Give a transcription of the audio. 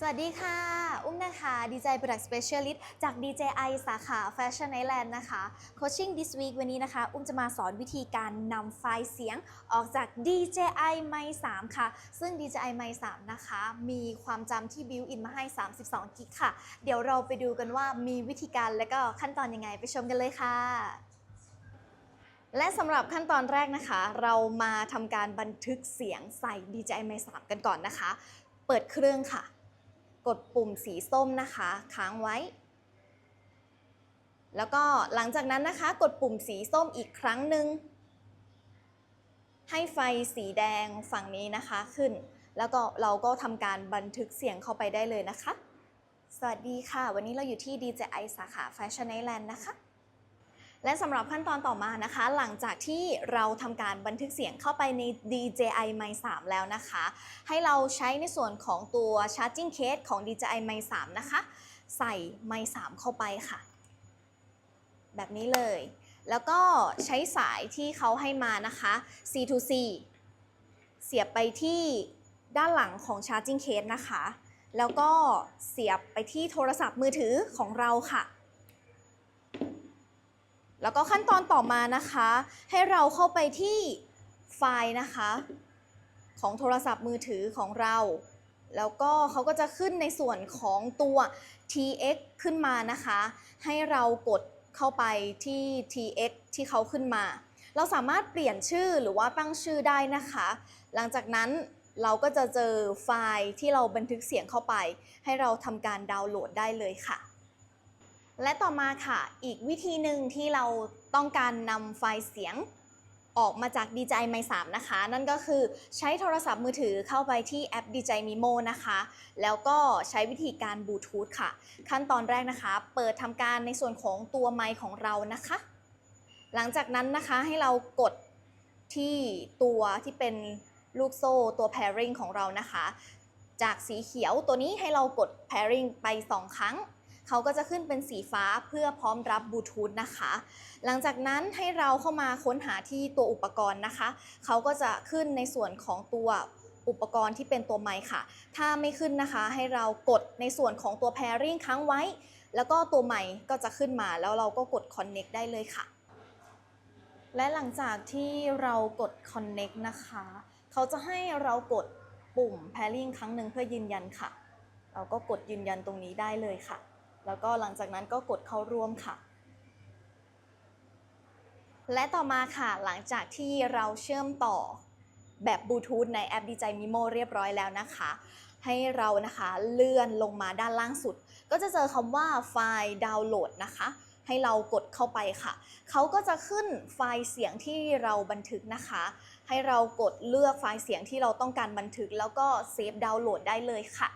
สวัสดีค่ะ อุ้มนะคะ DJ Product Specialist จาก DJI สาขา Fashion Island นะคะ Coaching this week วันนี้นะคะ อุ้มจะมาสอนวิธีการนำไฟล์เสียงออกจาก DJI Mic 3 ค่ะ ซึ่ง DJI Mic 3 นะคะ มีความจำที่ built in มาให้ 32 กิกค่ะ เดี๋ยวเราไปดูกันว่ามีวิธีการและก็ขั้นตอนยังไงไปชมกันเลยค่ะและสำหรับขั้นตอนแรกนะคะ เรามาทำการบันทึกเสียงใส่ DJI Mic 3 กันก่อนนะคะ เปิดเครื่องค่ะ กดปุ่มสีส้มนะคะ ค้างไว้ แล้วก็หลังจากนั้นนะคะ กดปุ่มสีส้มอีกครั้งหนึ่งให้ไฟสีแดงฝั่งนี้นะคะขึ้น แล้วก็เราก็ทำการบันทึกเสียงเข้าไปได้เลยนะคะ สวัสดีค่ะ วันนี้เราอยู่ที่ DJI สาขา Fashion Island นะคะ และสำหรับขั้นตอนต่อมานะคะ หลังจากที่เราทำการบันทึกเสียงเข้าไปใน DJI Mic 3แล้วนะคะ ให้เราใช้ในส่วนของตัว Charging Case ของ DJI Mic 3นะคะ ใส่ Mic 3เข้าไปค่ะ แบบนี้เลย แล้วก็ใช้สายที่เขาให้มานะคะ C2C เสียบไปที่ด้านหลังของ Charging Case นะคะ แล้วก็เสียบไปที่โทรศัพท์มือถือของเราค่ะ แล้วก็ขั้นตอนต่อมานะคะ ให้เราเข้าไปที่ไฟล์นะคะ ของโทรศัพท์มือถือของเรา แล้วก็เขาก็จะขึ้นในส่วนของตัว TX ขึ้นมานะคะ ให้เรากดเข้าไปที่ TX ที่เขาขึ้นมา เราสามารถเปลี่ยนชื่อหรือว่าตั้งชื่อได้นะคะ หลังจากนั้นเราก็จะเจอไฟล์ที่เราบันทึกเสียงเข้าไป ให้เราทำการดาวน์โหลดได้เลยค่ะ และต่อมาค่ะ อีกวิธีหนึ่งที่เราต้องการนำไฟล์เสียงออกมาจาก DJI Mic 3นะคะ นั่นก็คือใช้โทรศัพท์มือถือเข้าไปที่แอป DJI Mimo นะคะ แล้วก็ใช้วิธีการบลูทูธค่ะ ขั้นตอนแรกนะคะ เปิดทำการในส่วนของตัวไมค์ของเรานะคะ หลังจากนั้นนะคะให้เรากดที่ตัวที่เป็นลูกโซ่ตัว pairing ของเรานะคะ จากสีเขียวตัวนี้ให้เรากด pairing ไป 2 ครั้ง เขาก็จะขึ้นเป็นสีฟ้าเพื่อพร้อมรับบลูทูธนะคะ หลังจากนั้นให้เราเข้ามาค้นหาที่ตัวอุปกรณ์นะคะ เขาก็จะขึ้นในส่วนของตัวอุปกรณ์ที่เป็นตัวไมค์ค่ะ ถ้าไม่ขึ้นนะคะให้เรากดในส่วนของตัว pairing ค้างไว้ แล้วก็ตัวไมค์ก็จะขึ้นมาแล้วเราก็กด connect ได้เลยค่ะ และหลังจากที่เรากด connect นะคะ เขาจะให้เรากดปุ่ม pairing ครั้งหนึ่งเพื่อยืนยันค่ะ เราก็กดยืนยันตรงนี้ได้เลยค่ะ แล้วก็หลังจากนั้นก็กดเข้าร่วมค่ะ และต่อมาค่ะหลังจากที่เราเชื่อมต่อแบบบลูทูธในแอป DJI Mimo เรียบร้อยแล้วนะคะ ให้เรานะคะเลื่อนลงมาด้านล่างสุด ก็จะเจอคำว่าไฟล์ดาวน์โหลดนะคะให้เรากดเข้าไปค่ะ เขาก็จะขึ้นไฟล์เสียงที่เราบันทึกนะคะ ให้เรากดเลือกไฟล์เสียงที่เราต้องการบันทึก แล้วก็เซฟดาวน์โหลดได้เลยค่ะ